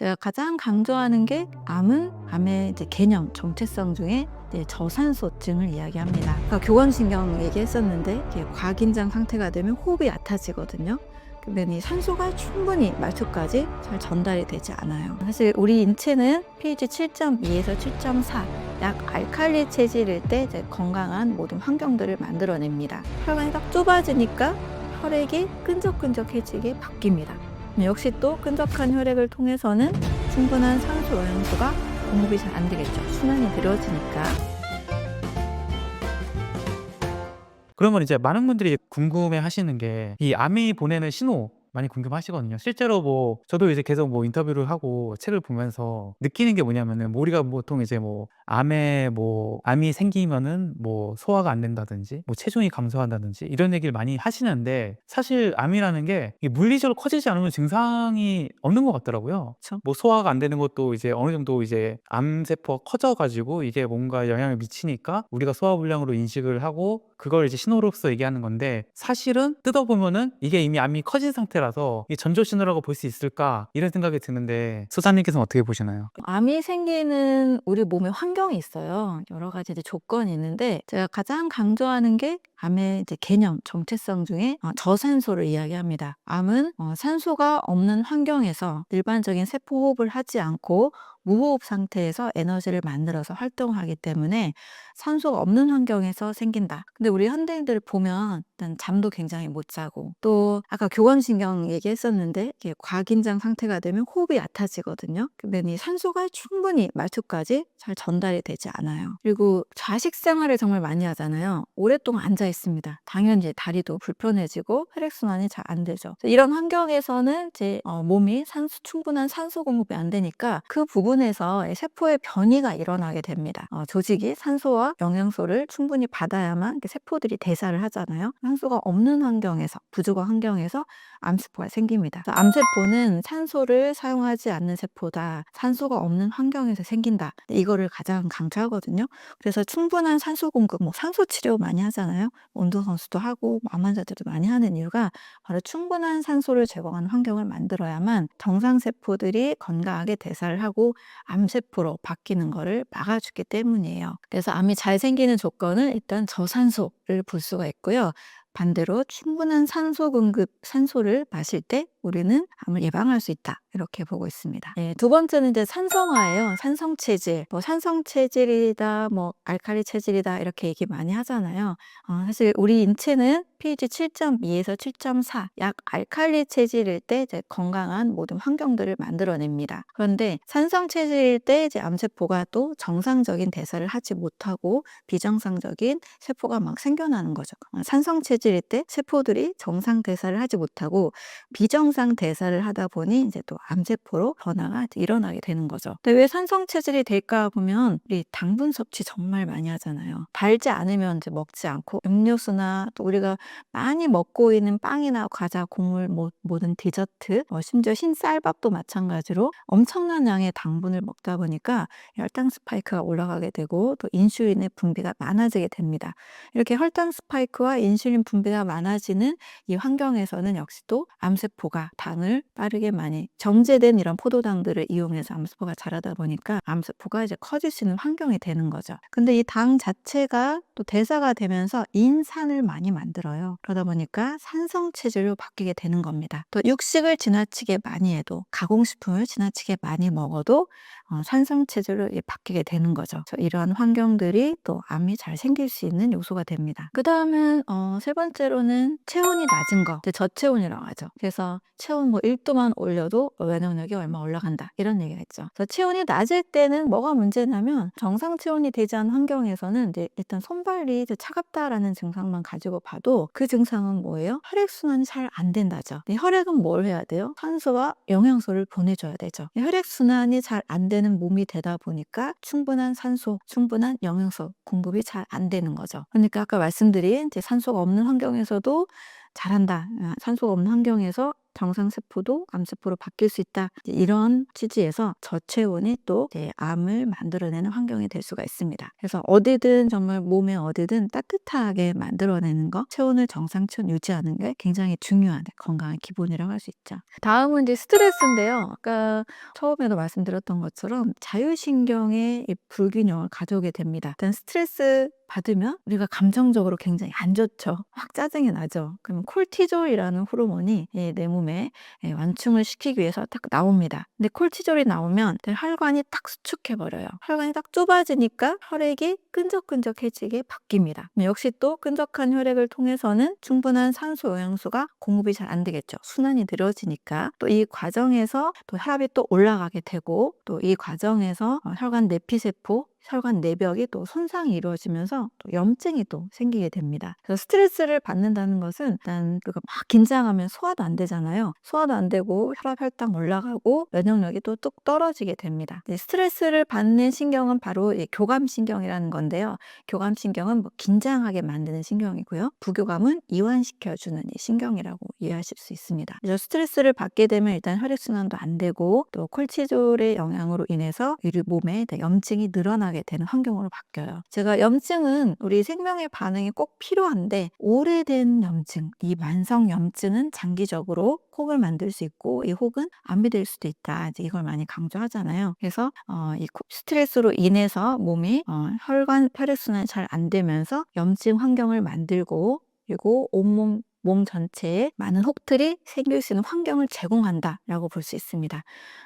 제가 가장 강조하는 게 암은 암의 개념, 정체성 중에 저산소증을 이야기합니다. 아까 교감신경 얘기했었는데 과긴장 상태가 되면 호흡이 얕아지거든요. 그러면 이 산소가 충분히 말투까지 잘 전달이 되지 않아요. 사실 우리 인체는 pH 7.2에서 7.4, 약 알칼리 체질일 때 건강한 모든 환경들을 만들어냅니다. 혈관이 딱 좁아지니까 혈액이 끈적끈적해지게 바뀝니다. 역시 또 끈적한 혈액을 통해서는 충분한 산소 영양소가 공급이 잘 안 되겠죠. 순환이 느려지니까. 그러면 이제 많은 분들이 궁금해 하시는 게 이 암이 보내는 신호 많이 궁금하시거든요. 실제로 뭐 저도 이제 계속 뭐 인터뷰를 하고 책을 보면서 느끼는 게 뭐냐면은 뭐 우리가 보통 이제 뭐 암에 뭐 암이 생기면은 뭐 소화가 안 된다든지 뭐 체중이 감소한다든지 이런 얘기를 많이 하시는데 사실 암이라는 게 이게 물리적으로 커지지 않으면 증상이 없는 것 같더라고요. 그쵸. 뭐 소화가 안 되는 것도 이제 어느 정도 이제 암 세포가 커져가지고 이게 뭔가 영향을 미치니까 우리가 소화 불량으로 인식을 하고 그걸 이제 신호로서 얘기하는 건데 사실은 뜯어보면은 이게 이미 암이 커진 상태 라서 이 전조 신호라고 볼 수 있을까 이런 생각이 드는데 소장님께서는 어떻게 보시나요? 암이 생기는 우리 몸에 환경이 있어요. 여러 가지 이제 조건이 있는데 제가 가장 강조하는 게 암의 이제 개념, 정체성 중에 어, 저산소를 이야기합니다. 암은 어, 산소가 없는 환경에서 일반적인 세포 호흡을 하지 않고 무호흡 상태에서 에너지를 만들어서 활동하기 때문에 산소가 없는 환경에서 생긴다. 근데 우리 현대인들을 보면 일단 잠도 굉장히 못 자고 또 아까 교감신경 얘기했었는데 이게 과긴장 상태가 되면 호흡이 얕아지거든요. 그러면 이 산소가 충분히 말투까지 잘 전달이 되지 않아요. 그리고 좌식 생활을 정말 많이 하잖아요. 오랫동안 앉아 있습니다. 당연히 다리도 불편해지고 혈액순환이 잘 안 되죠. 이런 환경에서는 제 몸이 산소, 충분한 산소 공급이 안 되니까 그 부분 에서 이 세포의 변이가 일어나게 됩니다. 어, 조직이 산소와 영양소를 충분히 받아야만 세포들이 대사를 하잖아요. 산소가 없는 환경에서 부족한 환경에서 암세포가 생깁니다. 암세포는 산소를 사용하지 않는 세포다. 산소가 없는 환경에서 생긴다. 이거를 가장 강조하거든요. 그래서 충분한 산소 공급, 뭐 산소 치료 많이 하잖아요. 운동 선수도 하고 암 환자들도 많이 하는 이유가 바로 충분한 산소를 제공하는 환경을 만들어야만 정상 세포들이 건강하게 대사를 하고 암세포로 바뀌는 거를 막아주기 때문이에요. 그래서 암이 잘 생기는 조건은 일단 저산소를 볼 수가 있고요. 반대로 충분한 산소 공급, 산소를 마실 때 우리는 암을 예방할 수 있다. 이렇게 보고 있습니다. 예, 두 번째는 이제 산성화예요. 산성 체질. 뭐 산성 체질이다, 뭐 알칼리 체질이다 이렇게 얘기 많이 하잖아요. 어, 사실 우리 인체는 pH 7.2에서 7.4, 약 알칼리 체질일 때 이제 건강한 모든 환경들을 만들어냅니다. 그런데 산성 체질일 때 이제 암세포가 또 정상적인 대사를 하지 못하고 비정상적인 세포가 막 생겨나는 거죠. 어, 산성 체질일 때 세포들이 정상 대사를 하지 못하고 비정상 대사를 하다 보니 이제 또 암세포로 변화가 일어나게 되는 거죠. 근데 왜 산성 체질이 될까 보면 우리 당분 섭취 정말 많이 하잖아요. 달지 않으면 이제 먹지 않고 음료수나 또 우리가 많이 먹고 있는 빵이나 과자, 곡물, 뭐, 모든 디저트, 뭐 심지어 흰 쌀밥도 마찬가지로 엄청난 양의 당분을 먹다 보니까 혈당 스파이크가 올라가게 되고 또 인슐린의 분비가 많아지게 됩니다. 이렇게 혈당 스파이크와 인슐린 분비가 많아지는 이 환경에서는 역시 또 암세포가 당을 빠르게 많이 정제된 이런 포도당들을 이용해서 암세포가 자라다 보니까 암세포가 이제 커질 수 있는 환경이 되는 거죠. 근데 이 당 자체가 또 대사가 되면서 인산을 많이 만들어요. 그러다 보니까 산성 체질로 바뀌게 되는 겁니다. 또 육식을 지나치게 많이 해도 가공식품을 지나치게 많이 먹어도 어, 산성 체질로 바뀌게 되는 거죠. 이러한 환경들이 또 암이 잘 생길 수 있는 요소가 됩니다. 그 다음은 어, 세 번째로는 체온이 낮은 거, 저체온이라고 하죠. 그래서 체온 뭐 1도만 올려도 면역력이 얼마 올라간다 이런 얘기가 있죠. 그래서 체온이 낮을 때는 뭐가 문제냐면 정상 체온이 되지 않은 환경에서는 이제 일단 손발이 차갑다라는 증상만 가지고 봐도 그 증상은 뭐예요? 혈액 순환이 잘 안 된다죠. 혈액은 뭘 해야 돼요? 산소와 영양소를 보내줘야 되죠. 혈액 순환이 잘 안 되는 몸이 되다 보니까 충분한 산소, 충분한 영양소 공급이 잘 안 되는 거죠. 그러니까 아까 말씀드린 이제 산소가 없는 환경에서도 잘한다. 산소가 없는 환경에서 정상 세포도 암세포로 바뀔 수 있다. 이런 취지에서 저체온이 또 암을 만들어내는 환경이 될 수가 있습니다. 그래서 어디든 정말 몸에 어디든 따뜻하게 만들어내는 거, 체온을 정상 체온 유지하는 게 굉장히 중요한 건강의 기본이라고 할 수 있죠. 다음은 이제 스트레스인데요. 아까 처음에도 말씀드렸던 것처럼 자율신경의 이 불균형을 가져오게 됩니다. 일단 스트레스 받으면 우리가 감정적으로 굉장히 안 좋죠. 확 짜증이 나죠. 그러면 콜티졸이라는 호르몬이 예, 내 몸에 예, 완충을 시키기 위해서 딱 나옵니다. 근데 콜티졸이 나오면 혈관이 딱 수축해 버려요. 혈관이 딱 좁아지니까 혈액이 끈적끈적해지게 바뀝니다. 역시 또 끈적한 혈액을 통해서는 충분한 산소 영양소가 공급이 잘 안 되겠죠. 순환이 느려지니까 또 이 과정에서 또 혈압이 또 올라가게 되고 또 이 과정에서 어, 혈관 내피세포 혈관 내벽이 또 손상이 이루어지면서 또 염증이 또 생기게 됩니다. 그래서 스트레스를 받는다는 것은 일단 그가 막 긴장하면 소화도 안 되잖아요. 소화도 안 되고 혈압 혈당 올라가고 면역력이 또 뚝 떨어지게 됩니다. 스트레스를 받는 신경은 바로 이 교감 신경이라는 건데요. 교감 신경은 뭐 긴장하게 만드는 신경이고요. 부교감은 이완시켜 주는 이 신경이라고 이해하실 수 있습니다. 그래서 스트레스를 받게 되면 일단 혈액 순환도 안 되고 또 콜티졸의 영향으로 인해서 우리 몸에 염증이 늘어나 게 되는 환경으로 바뀌어요. 제가 염증은 우리 생명의 반응이 꼭 필요한데 오래된 염증, 이 만성 염증은 장기적으로 혹을 만들 수 있고 이 혹은 암이 될 수도 있다. 이제 이걸 많이 강조하잖아요. 그래서 어, 이 코- 스트레스로 인해서 몸이 어, 혈관 혈액순환이 잘 안 되면서 염증 환경을 만들고 그리고 온몸 몸 전체에 많은 혹들이 생길 수 있는 환경을 제공한다라고 볼 수 있습니다.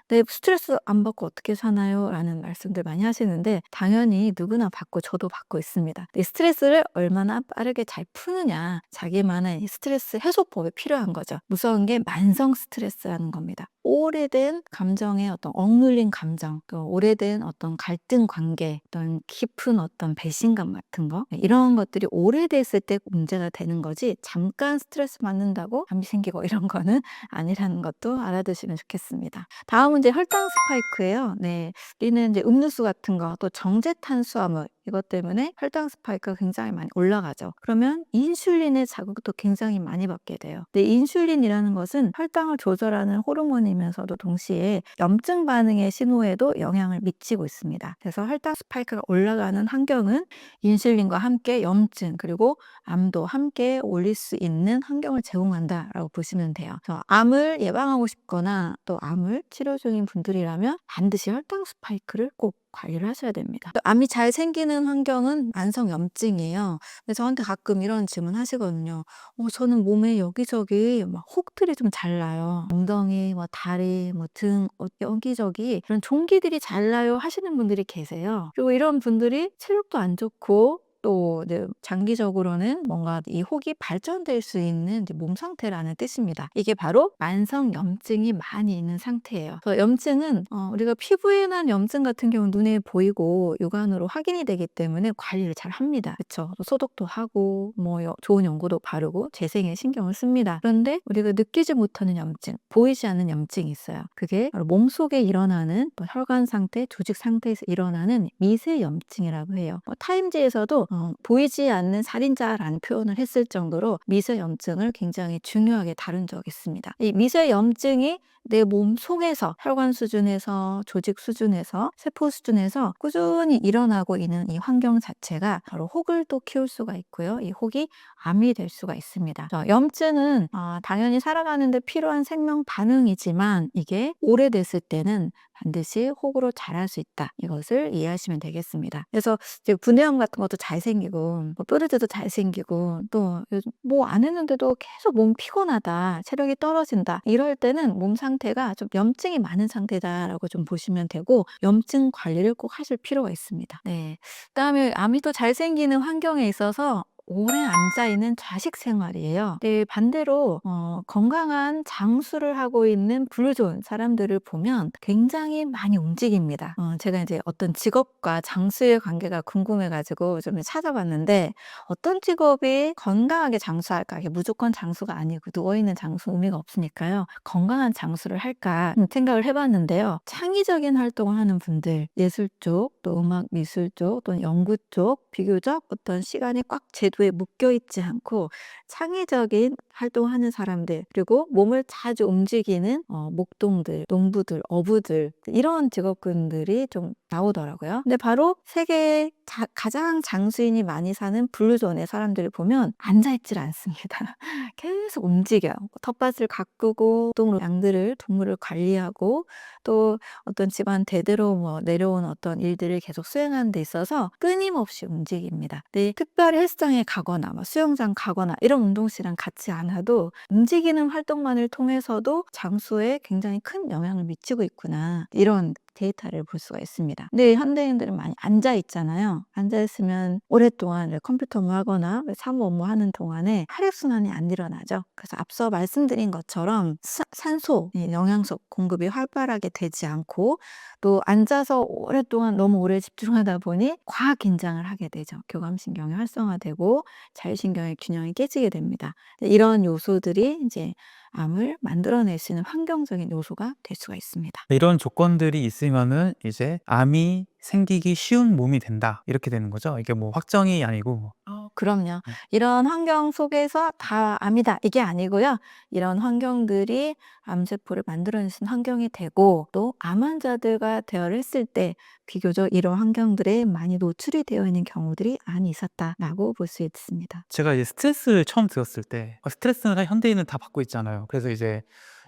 네, 스트레스 안 받고 어떻게 사나요? 라는 말씀들 많이 하시는데 당연히 누구나 받고 저도 받고 있습니다. 이 스트레스를 얼마나 빠르게 잘 푸느냐 자기만의 이 스트레스 해소법이 필요한 거죠. 무서운 게 만성 스트레스라는 겁니다. 오래된 감정의 어떤 억눌린 감정, 또 오래된 어떤 갈등 관계, 어떤 깊은 어떤 배신감 같은 거 네, 이런 것들이 오래됐을 때 문제가 되는 거지 잠깐 스트레스 받는다고 잠이 생기고 이런 거는 아니라는 것도 알아두시면 좋겠습니다. 다음은 이제 혈당 스파이크예요. 네, 우리는 이제 음료수 같은 거, 또 정제탄수화물 이것 때문에 혈당 스파이크가 굉장히 많이 올라가죠. 그러면 인슐린의 자극도 굉장히 많이 받게 돼요. 근데 인슐린이라는 것은 혈당을 조절하는 호르몬이면서도 동시에 염증 반응의 신호에도 영향을 미치고 있습니다. 그래서 혈당 스파이크가 올라가는 환경은 인슐린과 함께 염증 그리고 암도 함께 올릴 수 있는 환경을 제공한다라고 보시면 돼요. 그래서 암을 예방하고 싶거나 또 암을 치료 중인 분들이라면 반드시 혈당 스파이크를 꼭 관리를 하셔야 됩니다. 또 암이 잘 생기는 환경은 만성 염증이에요. 근데 저한테 가끔 이런 질문 하시거든요. 어, 저는 몸에 여기저기 막 혹들이 좀 잘 나요. 엉덩이, 뭐 다리, 뭐 등, 어, 여기저기 이런 종기들이 잘 나요 하시는 분들이 계세요. 그리고 이런 분들이 체력도 안 좋고 또 이제 장기적으로는 뭔가 이 혹이 발전될 수 있는 이제 몸 상태라는 뜻입니다. 이게 바로 만성 염증이 많이 있는 상태예요. 그래서 염증은 어, 우리가 피부에 난 염증 같은 경우는 눈에 보이고 육안으로 확인이 되기 때문에 관리를 잘 합니다. 그렇죠? 소독도 하고 뭐 여- 좋은 연고도 바르고 재생에 신경을 씁니다. 그런데 우리가 느끼지 못하는 염증, 보이지 않는 염증이 있어요. 그게 바로 몸속에 일어나는 또 혈관 상태, 조직 상태에서 일어나는 미세 염증이라고 해요. 뭐 타임지에서도 어, 보이지 않는 살인자라는 표현을 했을 정도로 미세 염증을 굉장히 중요하게 다룬 적이 있습니다. 이 미세 염증이 내 몸 속에서 혈관 수준에서 조직 수준에서 세포 수준에서 꾸준히 일어나고 있는 이 환경 자체가 바로 혹을 또 키울 수가 있고요. 이 혹이 암이 될 수가 있습니다. 자, 염증은 어, 당연히 살아가는데 필요한 생명 반응이지만 이게 오래됐을 때는 반드시 혹으로 자랄 수 있다. 이것을 이해하시면 되겠습니다. 그래서 분해염 같은 것도 잘 생기고 뭐 뾰루지도 잘 생기고 또 뭐 안 했는데도 계속 몸 피곤하다, 체력이 떨어진다. 이럴 때는 몸 상 태가 좀 염증이 많은 상태다라고 좀 보시면 되고 염증 관리를 꼭 하실 필요가 있습니다. 네. 그다음에 암이 또 잘 생기는 환경에 있어서 오래 앉아 있는 좌식 생활이에요. 네, 반대로 어, 건강한 장수를 하고 있는 블루존 사람들을 보면 굉장히 많이 움직입니다. 어, 제가 이제 어떤 직업과 장수의 관계가 궁금해가지고 좀 찾아봤는데 어떤 직업이 건강하게 장수할까? 이게 무조건 장수가 아니고 누워있는 장수 의미가 없으니까요. 건강한 장수를 할까 음, 생각을 해봤는데요. 창의적인 활동을 하는 분들, 예술 쪽, 또 음악 미술 쪽, 또는 연구 쪽, 비교적 어떤 시간이 꽉제 도 궤도에 묶여 있지 않고 창의적인 활동하는 사람들 그리고 몸을 자주 움직이는 어, 목동들, 농부들, 어부들 이런 직업군들이 좀 나오더라고요. 근데 바로 세계 자- 가장 장수인이 많이 사는 블루존의 사람들을 보면 앉아있질 않습니다. 계속 움직여요. 텃밭을 가꾸고 동 양들을 동물을 관리하고 또 어떤 집안 대대로 뭐 내려온 어떤 일들을 계속 수행하는 데 있어서 끊임없이 움직입니다. 근데 특별히 헬스장에 가거나 뭐 수영장 가거나 이런 운동시랑 같이 않아도 움직이는 활동만을 통해서도 장수에 굉장히 큰 영향을 미치고 있구나. 이런 데이터를 볼 수가 있습니다. 근데 현대인들은 많이 앉아 있잖아요. 앉아 있으면 오랫동안 왜 컴퓨터 뭐 하거나 왜 사무 업무 하는 동안에 혈액순환이 안 일어나죠. 그래서 앞서 말씀드린 것처럼 사- 산소, 이 영양소 공급이 활발하게 되지 않고 또 앉아서 오랫동안 너무 오래 집중하다 보니 과학 긴장을 하게 되죠. 교감신경이 활성화되고 자율신경의 균형이 깨지게 됩니다. 이런 요소들이 이제 암을 만들어낼 수 있는 환경적인 요소가 될 수가 있습니다. 이런 조건들이 있으면은 이제 암이 생기기 쉬운 몸이 된다. 이렇게 되는 거죠. 이게 뭐 확정이 아니고 어, 그럼요. 네. 이런 환경 속에서 다 암이다. 이게 아니고요. 이런 환경들이 암세포를 있는 환경이 되고 또 암 환자들과 대화를 했을 때 비교적 이런 환경들에 많이 노출이 되어 있는 경우들이 많이 있었다라고 볼 수 있습니다. 제가 이제 스트레스를 처음 들었을 때 어, 스트레스는 다 현대인은 다 받고 있잖아요. 그래서 이제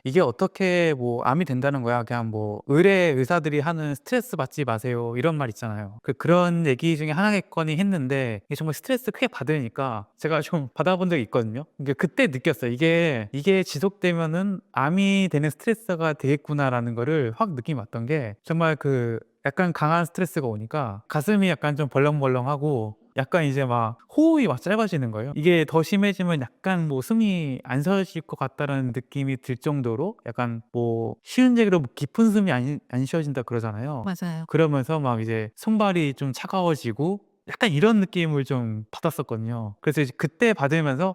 이게 어떻게 뭐 암이 된다는 거야. 그냥 뭐 의뢰 의사들이 하는 스트레스 받지 마세요. 이런 말 있잖아요. 그 그런 얘기 중에 하나겠거니 했는데 이게 정말 스트레스 크게 받으니까 제가 좀 받아본 적이 있거든요. 이게 그때 느꼈어요. 이게 이게 지속되면은 암이 되는 스트레스가 되겠구나라는 거를 확 느낌이 왔던 게 정말 그 약간 강한 스트레스가 오니까 가슴이 약간 좀 벌렁벌렁하고 약간 이제 막 호흡이 막 짧아지는 거예요. 이게 더 심해지면 약간 뭐 숨이 안 쉬어질 것 같다는 느낌이 들 정도로 약간 뭐 쉬운 얘기로 뭐 깊은 숨이 안, 안 쉬어진다 그러잖아요. 맞아요. 그러면서 막 이제 손발이 좀 차가워지고 약간 이런 느낌을 좀 받았었거든요. 그래서 이제 그때 받으면서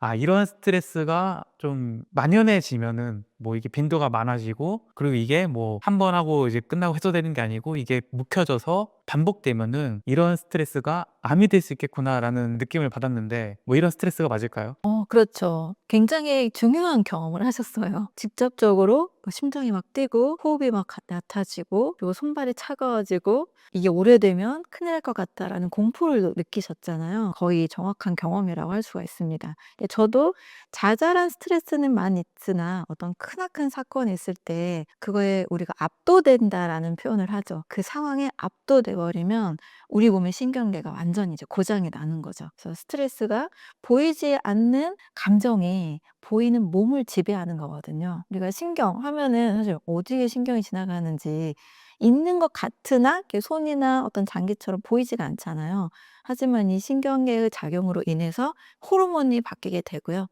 아, 이런 스트레스가 좀 만연해지면은 뭐 이게 빈도가 많아지고 그리고 이게 뭐 한 번 하고 이제 끝나고 해소되는 게 아니고 이게 묵혀져서 반복되면은 이런 스트레스가 암이 될 수 있겠구나라는 느낌을 받았는데 뭐 이런 스트레스가 맞을까요? 어, 그렇죠. 굉장히 중요한 경험을 하셨어요. 직접적으로 뭐 심장이 막 뛰고 호흡이 막 가- 낮아지고 그리고 손발이 차가워지고 이게 오래되면 큰일 날 것 같다라는 공포를 느끼셨잖아요. 거의 정확한 경험이라고 할 수가 있습니다. 예, 저도 자잘한 스트레스 는 많이 있으나 어떤 크나큰 사건이 있을 때 그거에 우리가 압도된다라는 표현을 하죠. 그 상황에 압도돼 버리면 우리 몸의 신경계가 완전히 이제 고장이 나는 거죠. 그래서 스트레스가 보이지 않는 감정이 보이는 몸을 지배하는 거거든요. 우리가 신경 하면은 사실 어디에 신경이 지나가는지 있는 것 같으나 손이나 어떤 장기처럼 보이지가 않잖아요. 하지만 이 신경계의 작용으로 인해서 호르몬이 바뀌게 되고요.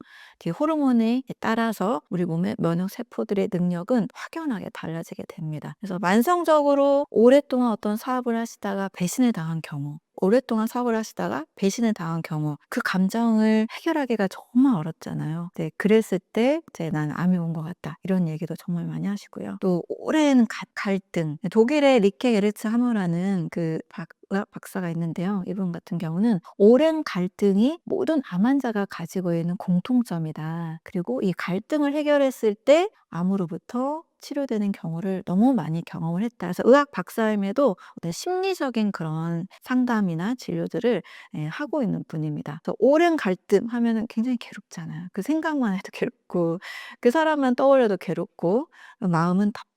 이 호르몬에 따라서 우리 몸의 면역 세포들의 능력은 확연하게 달라지게 됩니다. 그래서 만성적으로 오랫동안 어떤 사업을 하시다가 배신을 당한 경우, 오랫동안 사업을 하시다가 배신을 당한 경우, 그 감정을 해결하기가 정말 어렵잖아요. 네, 그랬을 때 이제 난 암이 온 것 같다 이런 얘기도 정말 많이 하시고요. 또 오랜 가- 갈등, 독일의 리케 게르츠 하머라는 그 박, 의학 박사가 있는데요. 이분 같은 경우는 오랜 갈등이 모든 암 환자가 가지고 있는 공통점이다. 그리고 이 갈등을 해결했을 때 암으로부터 치료되는 경우를 너무 많이 경험을 했다. 그래서 의학 박사임에도 어떤 심리적인 그런 상담이나 진료들을 예, 하고 있는 분입니다. 그래서 오랜 갈등 하면은 굉장히 괴롭잖아요. 그 생각만 해도 괴롭고 그 사람만 떠올려도 괴롭고 마음은 답답하고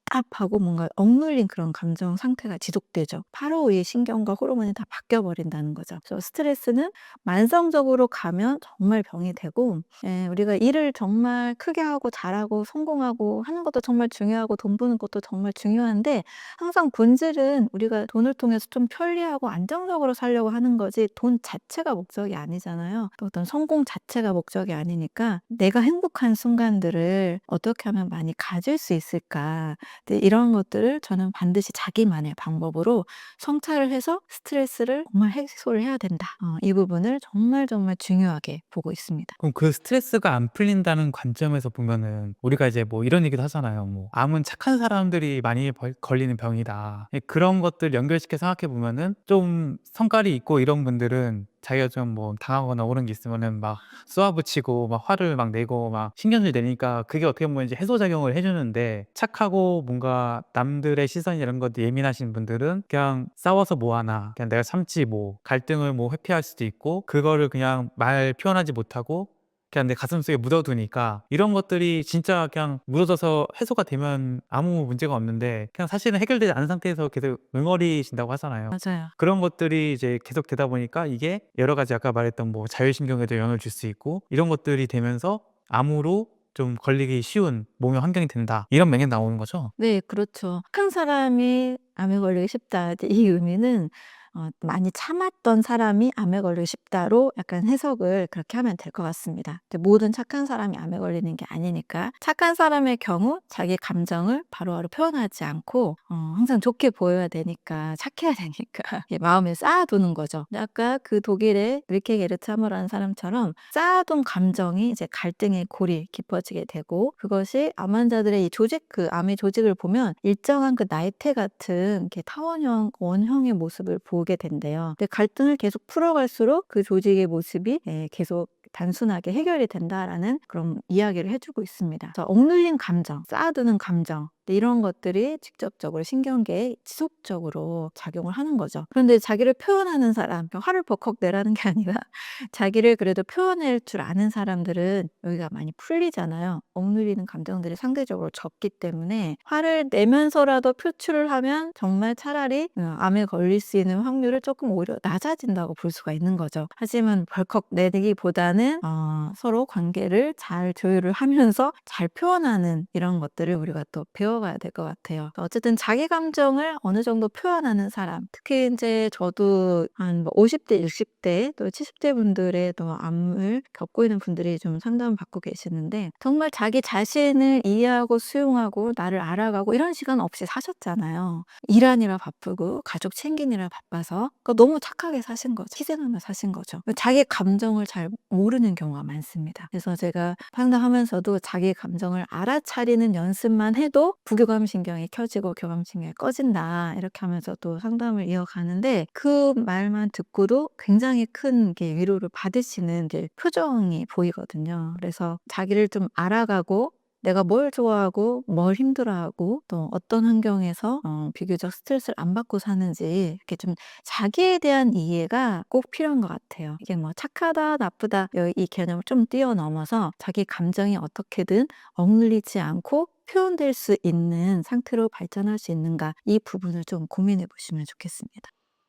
뭔가 억눌린 그런 감정 상태가 지속되죠. 바로 이 신경과 호르몬이 다 바뀌어 버린다는 거죠. 그래서 스트레스는 만성적으로 가면 정말 병이 되고 예, 우리가 일을 정말 크게 하고 잘하고 성공하고 하는 것도 정말 중요하고 돈 버는 것도 정말 중요한데 항상 본질은 우리가 돈을 통해서 좀 편리하고 안정적으로 살려고 하는 거지 돈 자체가 목적이 아니잖아요. 또 어떤 성공 자체가 목적이 아니니까 내가 행복한 순간들을 어떻게 하면 많이 가질 수 있을까 근데 이런 것들을 저는 반드시 자기만의 방법으로 성찰을 해서 스트레스를 정말 해소를 해야 된다. 어, 이 부분을 정말 정말 중요하게 보고 있습니다. 그럼 그 스트레스가 안 풀린다는 관점에서 보면은 우리가 이제 뭐 이런 얘기도 하잖아요. 뭐 암은 착한 사람들이 많이 벌- 걸리는 병이다. 예, 그런 것들 연결시켜 생각해 보면은 좀 성깔이 있고 이런 분들은 자기가 좀 뭐 당하거나 옳은 게 있으면은 막 쏘아붙이고 막 화를 막 내고 막 신경질 내니까 그게 어떻게 보면 이제 해소작용을 해주는데 착하고 뭔가 남들의 시선이 이런 것도 예민하신 분들은 그냥 싸워서 뭐 하나 그냥 내가 참지 뭐 갈등을 뭐 회피할 수도 있고 그거를 그냥 말 표현하지 못하고 그냥 내 가슴속에 묻어두니까 이런 것들이 진짜 그냥 묻어져서 해소가 되면 아무 문제가 없는데 그냥 사실은 해결되지 않은 상태에서 계속 응어리진다고 하잖아요. 맞아요. 그런 것들이 이제 계속 되다 보니까 이게 여러 가지 아까 말했던 뭐 자율신경에도 영향을 줄 수 있고 이런 것들이 되면서 암으로 좀 걸리기 쉬운 몸의 환경이 된다. 이런 맥에 나오는 거죠. 네, 그렇죠. 착한 사람이 암에 걸리기 쉽다. 이 의미는 어, 많이 참았던 사람이 암에 걸리기 쉽다로 약간 해석을 그렇게 하면 될 것 같습니다. 근데 모든 착한 사람이 암에 걸리는 게 아니니까 착한 사람의 경우 자기 감정을 바로바로 표현하지 않고 어, 항상 좋게 보여야 되니까 착해야 되니까 마음에 쌓아두는 거죠. 아까 그 독일의 릴케 게르트하머라는 사람처럼 쌓아둔 감정이 이제 갈등의 골이 깊어지게 되고 그것이 암 환자들의 이 조직 그 암의 조직을 보면 일정한 그 나이테 같은 이렇게 타원형 원형의 모습을 보게 된대요. 근데 갈등을 계속 풀어갈수록 그 조직의 모습이 예, 계속 단순하게 해결이 된다라는 그런 이야기를 해주고 있습니다. 억눌린 감정, 쌓아두는 감정 근데 이런 것들이 직접적으로 신경계에 지속적으로 작용을 하는 거죠. 그런데 자기를 표현하는 사람, 그러니까 화를 버컥 내라는 게 아니라 자기를 그래도 표현할 줄 아는 사람들은 여기가 많이 풀리잖아요. 억눌리는 감정들이 상대적으로 적기 때문에 화를 내면서라도 표출을 하면 정말 차라리 어, 암에 걸릴 수 있는 확률을 조금 오히려 낮아진다고 볼 수가 있는 거죠. 하지만 벌컥 내기보다는 어, 서로 관계를 잘 조율을 하면서 잘 표현하는 이런 것들을 우리가 또 배워 가야 될 것 같아요. 어쨌든 자기 감정을 어느 정도 표현하는 사람, 특히 이제 저도 한 50대, 60대 또 70대 분들의 또 암을 겪고 있는 분들이 좀 상담을 받고 계시는데 정말 자기 자신을 이해하고 수용하고 나를 알아가고 이런 시간 없이 사셨잖아요. 일하느라 바쁘고 가족 챙기느라 바빠서 그러니까 너무 착하게 사신 거죠. 희생하며 사신 거죠. 자기 감정을 잘 모르는 경우가 많습니다. 그래서 제가 상담하면서도 자기 감정을 알아차리는 연습만 해도 부교감 신경이 켜지고 교감 신경이 꺼진다 이렇게 하면서 또 상담을 이어가는데 그 말만 듣고도 굉장히 큰 게 위로를 받으시는 이제 표정이 보이거든요. 그래서 자기를 좀 알아가고 내가 뭘 좋아하고 뭘 힘들어하고 또 어떤 환경에서 어, 비교적 스트레스를 안 받고 사는지 이렇게 좀 자기에 대한 이해가 꼭 필요한 것 같아요. 이게 뭐 착하다 나쁘다 여- 이 개념을 좀 뛰어넘어서 자기 감정이 어떻게든 억눌리지 않고 표현될 수 있는 상태로 발전할 수 있는가 이 부분을 좀 고민해 보시면 좋겠습니다.